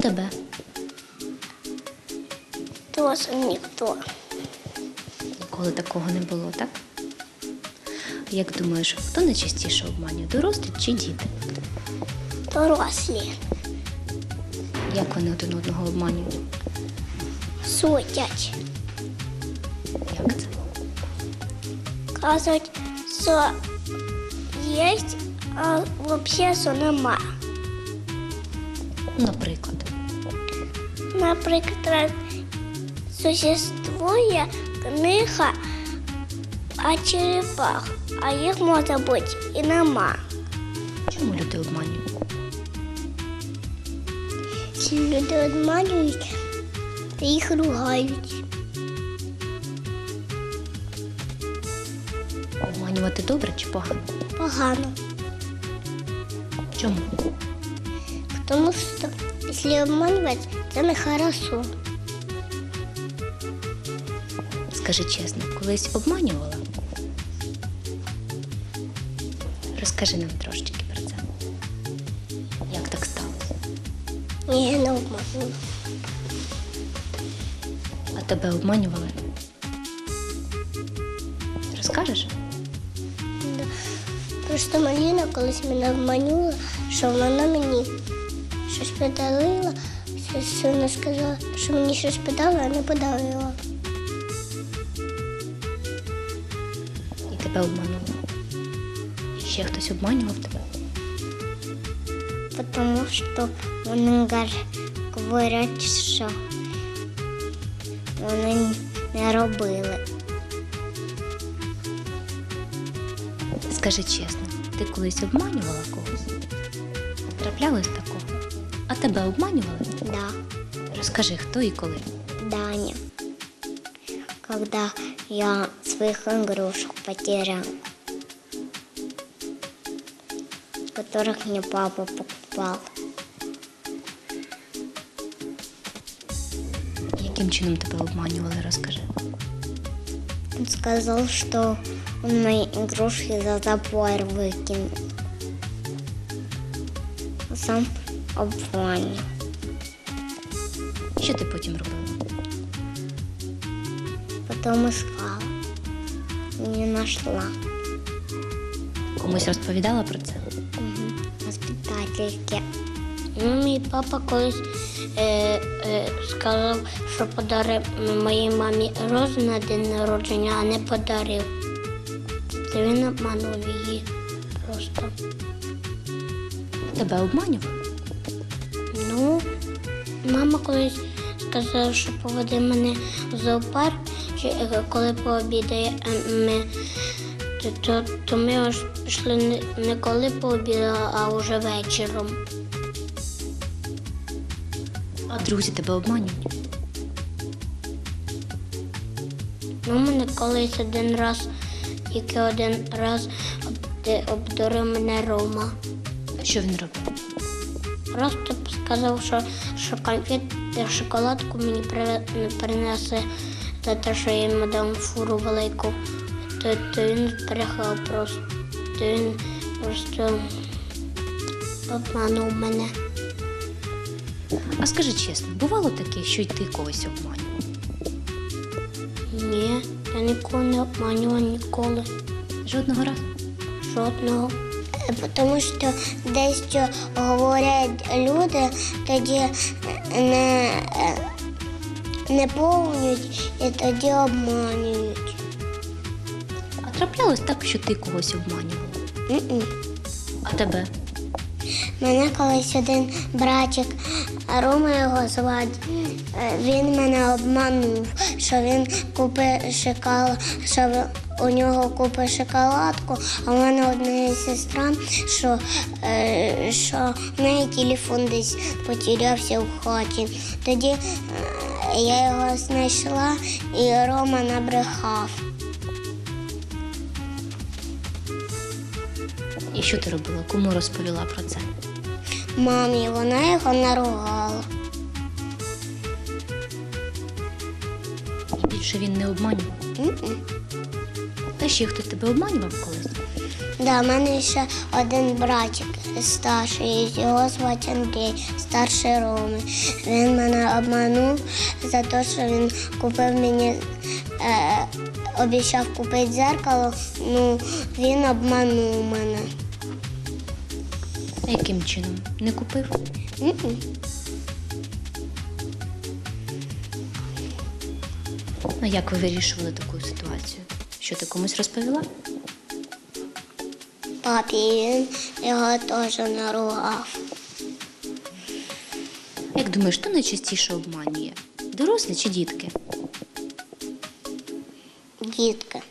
тебе? Тоже ніхто. Ніколи такого не було, так? Як думаєш, хто найчастіше обманює? Дорослі чи діти? Дорослі. Як вони один одного обманюють? Судять. Як це? Кажуть, що є, а взагалі що нема. Наприклад. Наприклад, существує книга о черепах, а їх може бути і нема. Чому люди обманюють? Ці люди обманюють та їх ругають. Обманювати добре чи погано? Погано. Чому? Тому що якщо обманювати, це не хорошо. Скажи чесно, колись обманювала? Розкажи нам трошечки про це. Як так сталося? Ні, не обманювала. А тебе обманювали? Розкажеш? Да. Просто Маліна колись мене обманула, що вона мені щось подарила, що сказала, що мені щось подарила, а не подарила. І тебе обманули. І ще хтось обманював тебе? Тому що вони говорять, що вони не робили. Скажи чесно, ти колись обманювала когось? Траплялось такого? А тебе обманювали? Да, Розкажи, хто і коли. Даня. Когда я своих игрушек потерял, которых мне папа покупал. Яким чином тебе обманювали, розкажи. Он сказал, что он мои игрушки за забор выкинул. Сам обманул. Що ти потім робила? Потом искала. Не нашла. Комусь розповідала про це? Угу. Воспитательки. Ну, мій папа колись е, е, сказав, що подарив моїй мамі розу на день народження, а не подарив. Це він обманув її просто. Тебе обманювали? Мама колись сказала, що поведе мене в зоопарк, е, коли пообідає ми, то, то, то ми аж пішли не, не коли пообідали, а вже вечором. А друзі тебе обманюють? Ну, мене колись один раз, тільки один раз обдурив мене Рома. Що він робив? Просто сказав, що, що конфет шоколадку мені при- принесе за те, що я йому дам фуру велику. То, то він брехав просто. То він просто обманув мене. А скажи чесно, бувало таке, що й ти когось обманював? Ні, я нікого не обманювала ніколи. Жодного разу? Жодного. Тому що дещо говорять люди, тоді не, не повнюють і тоді обманюють. А траплялось так, що ти когось обманювала? М-м. А тебе? Мене колись один братик, Рома його звати, він мене обманув, що він купив шоколад, що у нього купив шоколадку, а в мене одна сестра, що, е, що в неї телефон десь потерявся в хаті. Тоді е, я його знайшла і Рома набрехав. І що ти робила? Кому розповіла про це? Мамі, вона його наругала. І більше він не обманював. М-м. Та ще хтось тебе обманював колись? Да, в мене ще один братик старший, його звати Андрій, старший Роми. Він мене обманув за те, що він купив мені, е, обіцяв купити дзеркало, ну він обманув мене. А яким чином? Не купив? М-м. А як ви вирішували таку ситуацію? Що ти комусь розповіла? Папі він його теж наругав. Як думаєш, хто найчастіше обманює? Дорослі чи дітки? Дітки.